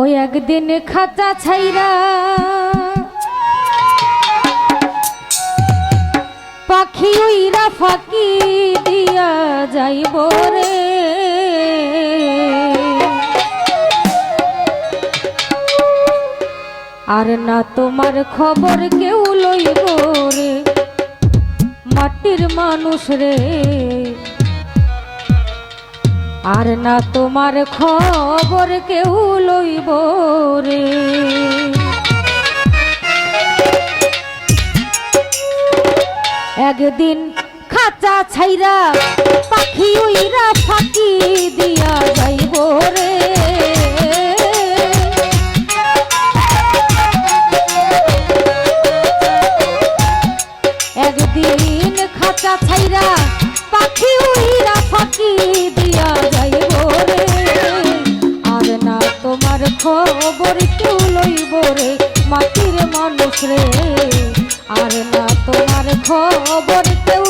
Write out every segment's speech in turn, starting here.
ওই একদিন খাঁচা ছাইরা পাখি উইরা ফাঁকি দিয়া যাইব রে। আর না তোমার খবর কেউ লইব রে। মাটির মানুষ রে। আর না তোমার খবর কেউ লইব রে। একদিন খাঁচা ছাইরা পাখি উইরা ফাঁকি দিয়া যাইব রে। একদিন খাঁচা ছাইরা পাখি উইরা ফাঁকি দিয়া যাইব রে। আর না তোমার খবর কেউ লইব রে, মাটির মানুষ রে। আর না তোমার খবর কেউ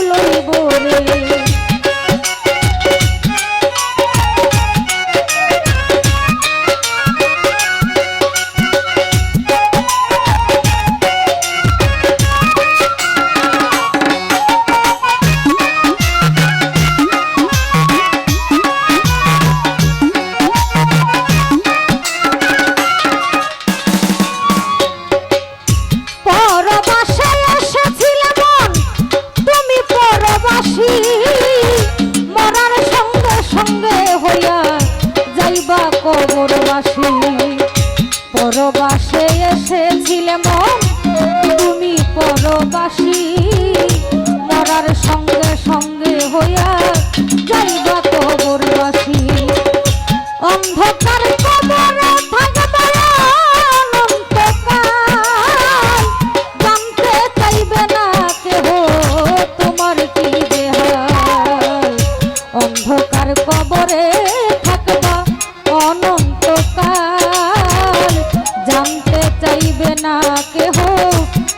না কেহ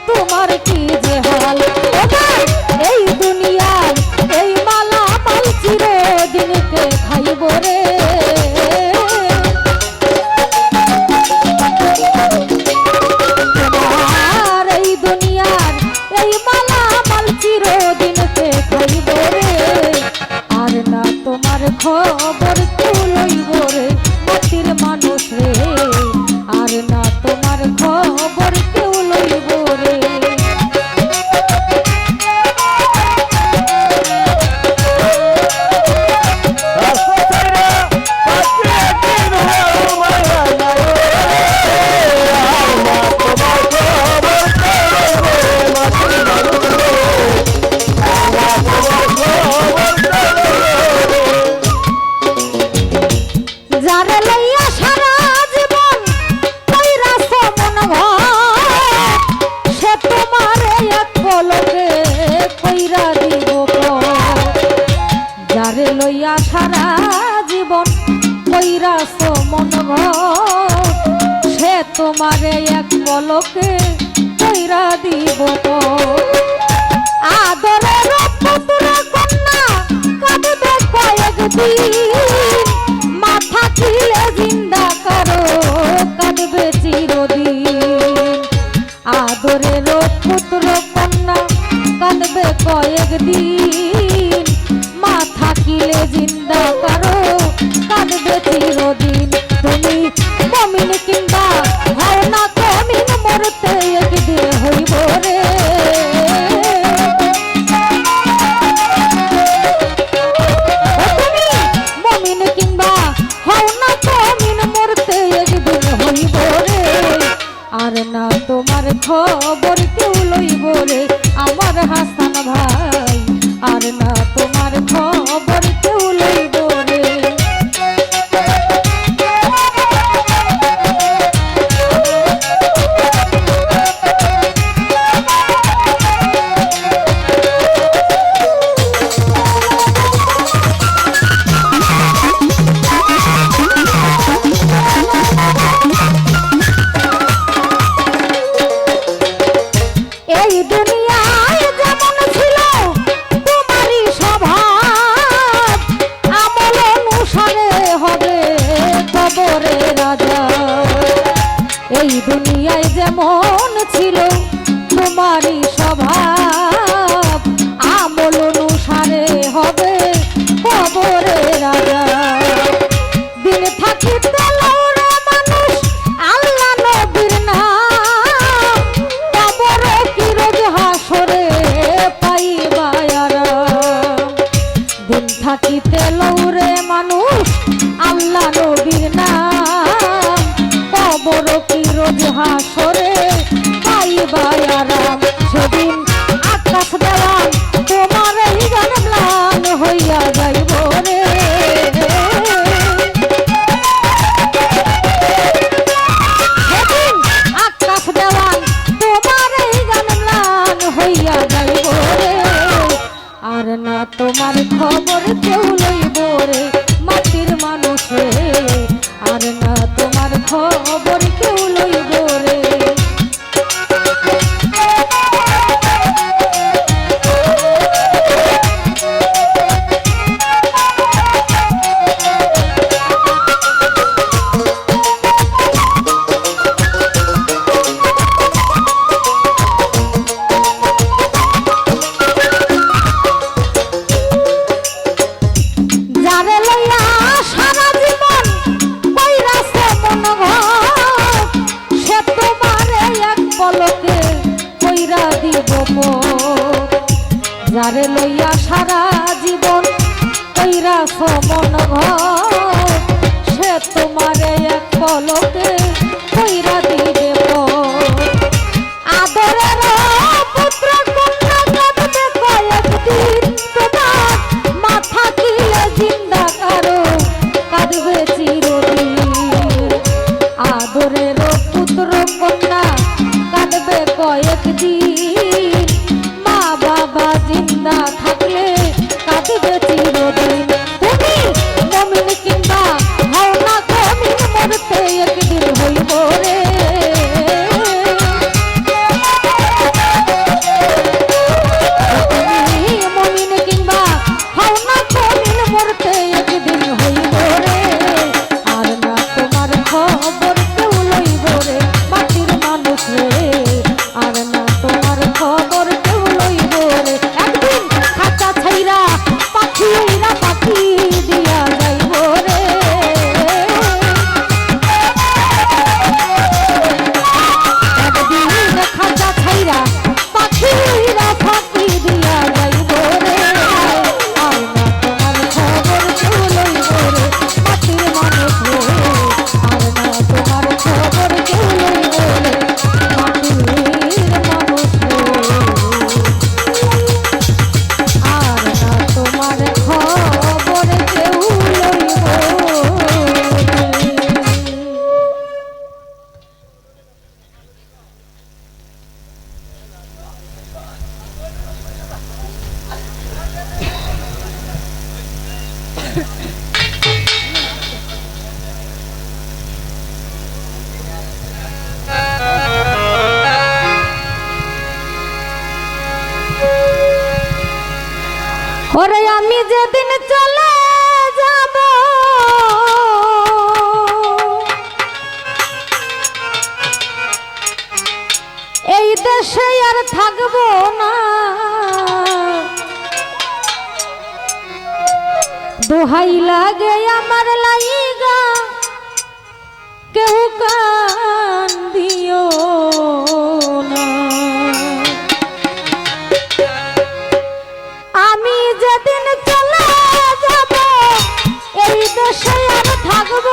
তোমার কি সারা জীবন কইরা সমন ঘর সে তোমারে এক পলকে কইরা দিব। আদরের পুত্র কন্যা কাঁদবে কয়েকদিন। মাথা ছিলে জিন্দা কারও, কাঁদবে চিরদিন। আদরের পুত্র কন্যা কাঁদবে কয়েকদিন। জিন্দা কারও ওরে আমি যেদিন চলে যাব। এই দেশে আর থাকব না। দোহাই লাগে আমার লাইগা, কেউ কান দিও। বসে আর থাকব।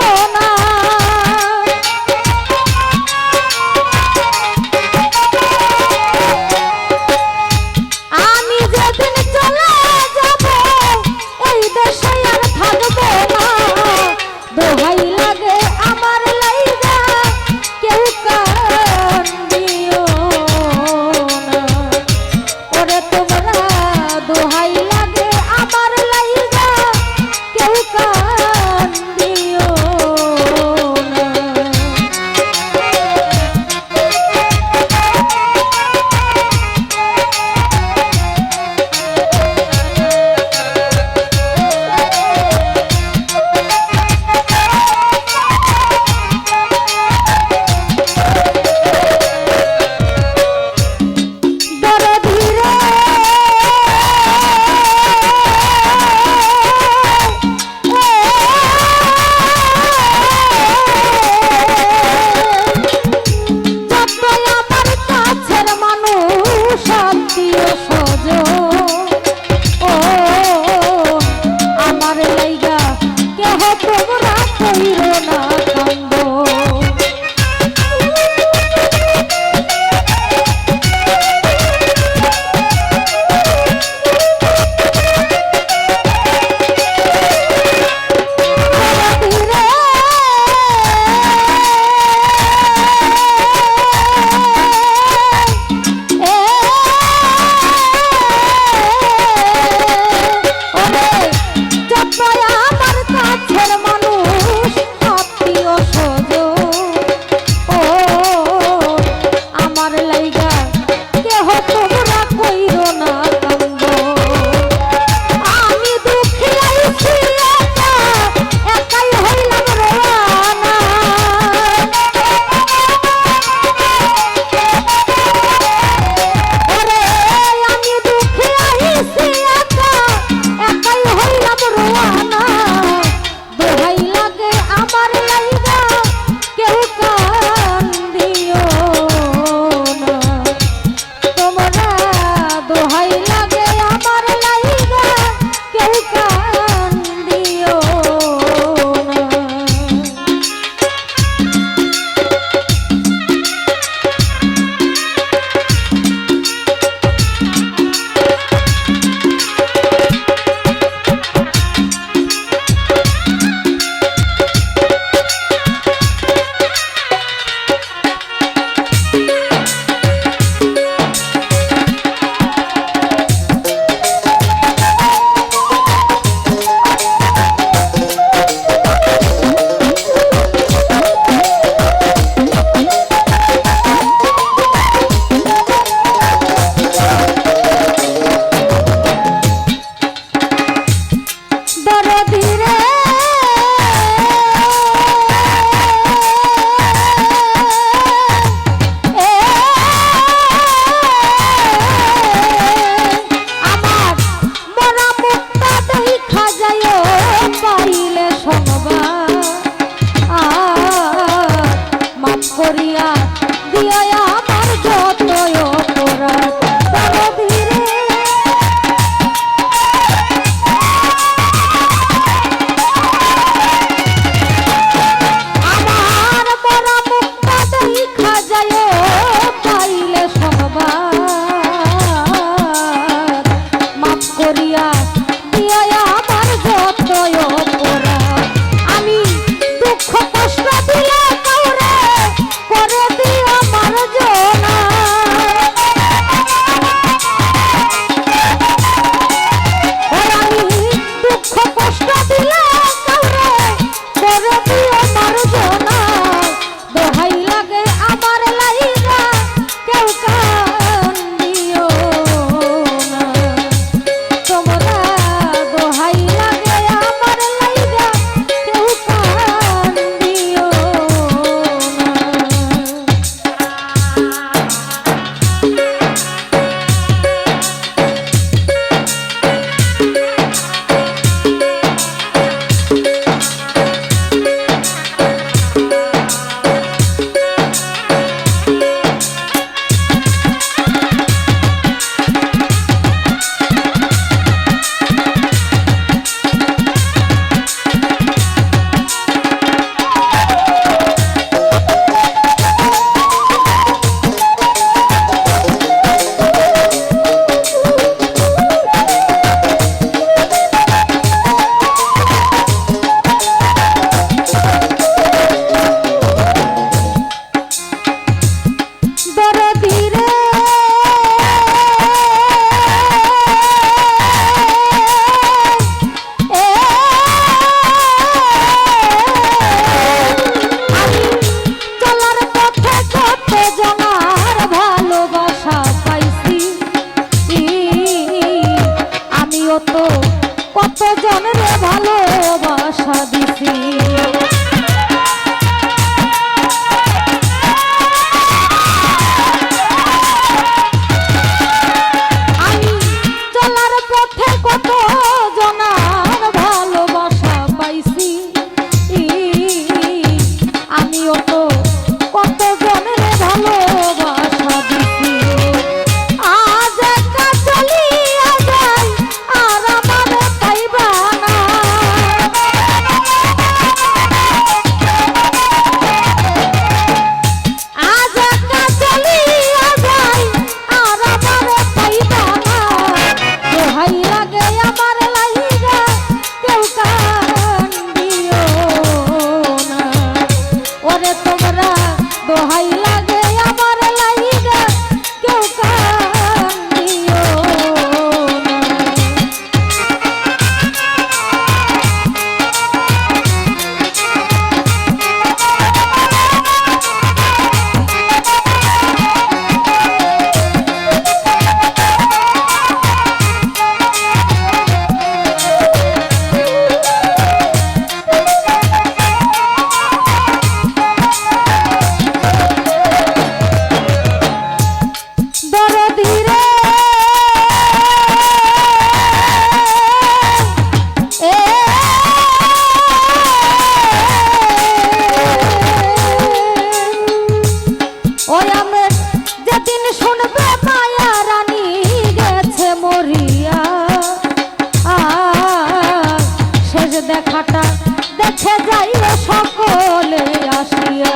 দেখে যাইও সকলে আসিয়া।